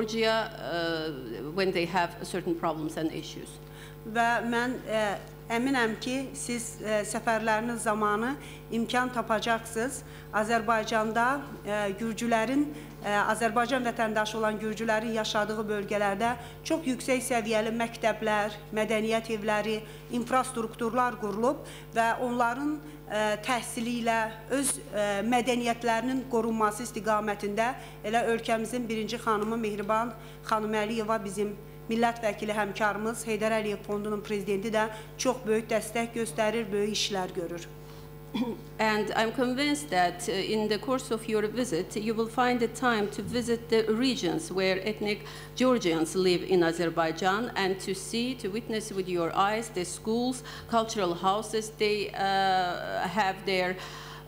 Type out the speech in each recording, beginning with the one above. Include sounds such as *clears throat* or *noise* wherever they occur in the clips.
Georgia uh, when they have certain problems and issues. Və mən ə, əminəm ki, siz ə, səfərləriniz zamanı imkan tapacaqsınız. Azərbaycanda ə, gürcülərin, ə, Azərbaycan vətəndaşı olan gürcülərin yaşadığı bölgələrdə çox yüksək səviyyəli məktəblər, mədəniyyət evləri, infrastrukturlar qurulub və onların ə, təhsili ilə öz ə, mədəniyyətlərinin qorunması istiqamətində elə ölkəmizin birinci xanımı Mehriban xanım Əliyeva bizim vəkili həmkarımız Fondunun prezidenti də çox böyük dəstək göstərir, böyük işlər görür. *clears throat* And I'm convinced that uh, in the course of your visit, you will find the time to visit the regions where ethnic Georgians live in Azerbaijan and to see, to witness with your eyes the schools, cultural houses they uh, have there.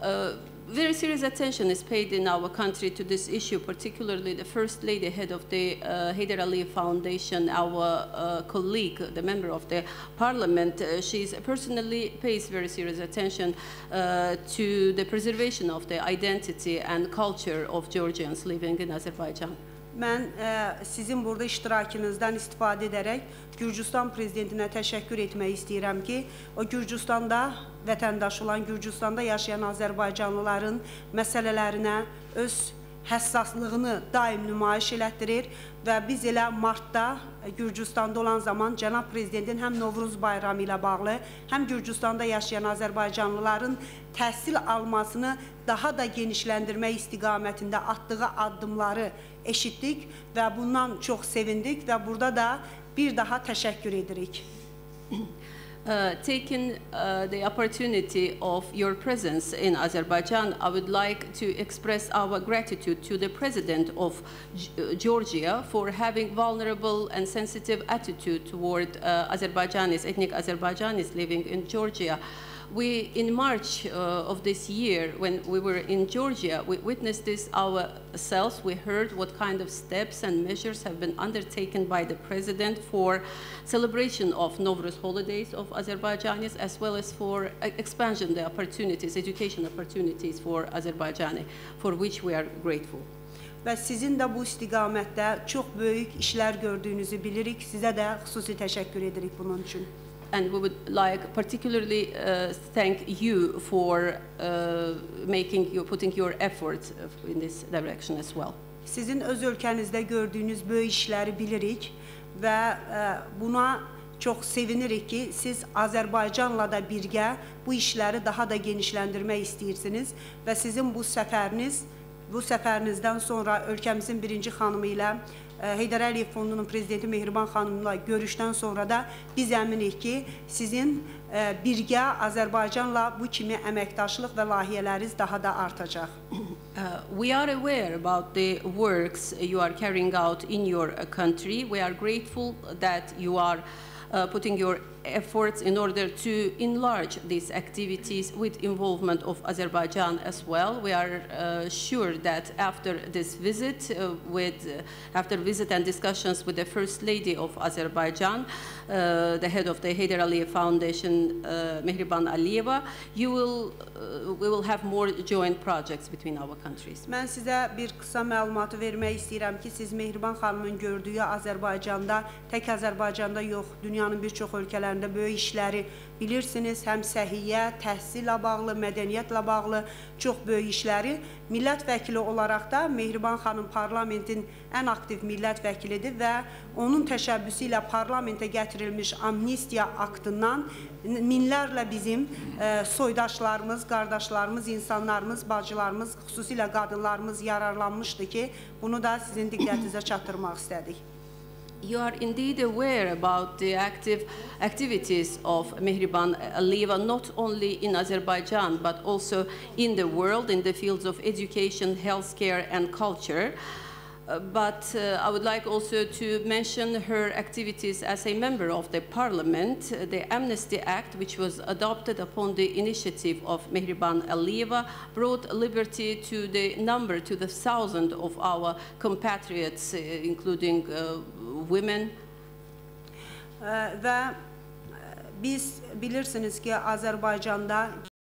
Uh, very serious attention is paid in our country to this issue, particularly the First Lady, head of the uh, Haider Aliyev Foundation, our uh, colleague, the member of the parliament, uh, she personally pays very serious attention uh, to the preservation of the identity and culture of Georgians living in Azerbaijan. Mən ə, sizin burada iştirakınızdan istifadə edərək Gürcüstan prezidentinə təşəkkür etmək istəyirəm ki, o Gürcüstanda vətəndaş olan Gürcüstanda yaşayan Azərbaycanlıların məsələlərinə öz həssaslığını daim nümayiş elətdirir və biz elə martda Gürcüstanda olan zaman cənab prezidentin həm Novruz bayramı ilə bağlı, həm Gürcüstanda yaşayan Azərbaycanlıların təhsil almasını daha da genişləndirmək istiqamətində atdığı addımları eşitdik və bundan çox sevindik və burada da bir daha təşəkkür edirik. *coughs* Uh, taking uh, the opportunity of your presence in Azerbaijan, I would like to express our gratitude to the President of G uh, Georgia for having vulnerable and sensitive attitude toward uh, Azerbaijanis, ethnic Azerbaijanis living in Georgia. We, in March uh, of this year, when we were in Georgia, we witnessed this ourselves. We heard what kind of steps and measures have been undertaken by the president for celebration of Nowruz holidays of Azerbaijanis, as well as for expansion the opportunities, education opportunities for Azerbaijani, for which we are grateful. Və sizin də bu istiqamətdə çox böyük işlər gördüyünüzü bilirik. Sizə də xüsusi təşəkkür edirik bunun üçün. And we would like particularly uh, thank you for uh, making you putting your efforts in this direction as well. Sizin öz ölkənizdə gördüyünüz böyük işləri bilirik və ə, buna çox sevinirik ki, siz Azərbaycanla da birgə bu işləri daha da genişləndirmək istəyirsiniz və sizin bu səfəriniz bu səfərinizdən sonra ölkəmizin birinci xanımı ilə Heydər Əliyev Fondunun prezidenti Mehriban xanımla görüşdən sonra da biz əminik ki, sizin birgə Azərbaycanla bu kimi əməkdaşlıq və layihələriniz daha da artacaq. *coughs* Uh, we are aware about the works you are carrying out in your uh, country. We are grateful that you are uh, putting your efforts in order to enlarge these activities with involvement of Azerbaijan as well. We are uh, sure that after this visit, uh, with, uh, after visit and discussions with the First Lady of Azerbaijan, uh, the head of the Haider Aliyev Foundation, uh, Mehriban Aliyeva, you will, uh, we will have more joint projects between our countries. Mən sizə bir qısa məlumatı vermək istəyirəm ki, siz Mehriban xanımın gördüyü Azərbaycanda, tək Azərbaycanda yox, dünyanın bir çox ölkələrində sahələrində böyük işləri bilirsiniz, həm səhiyyə, təhsillə bağlı, mədəniyyətlə bağlı çox böyük işləri. Millət vəkili olaraq da Mehriban xanım parlamentin ən aktiv millət vəkilidir və onun təşəbbüsü ilə parlamentə gətirilmiş amnistiya aktından minlərlə bizim e, soydaşlarımız, qardaşlarımız, insanlarımız, bacılarımız, xüsusilə qadınlarımız yararlanmışdı ki, bunu da sizin diqqətinizə çatdırmaq istədik. You are indeed aware about the active activities of Mehriban Aliyeva, not only in Azerbaijan, but also in the world in the fields of education, healthcare, and culture. Uh, but uh, I would like also to mention her activities as a member of the parliament. Uh, the Amnesty Act, which was adopted upon the initiative of Mehriban Aliyeva, brought liberty to the number, to the thousand of our compatriots, uh, including uh, women. Və biz bilirsiniz ki, Azərbaycanda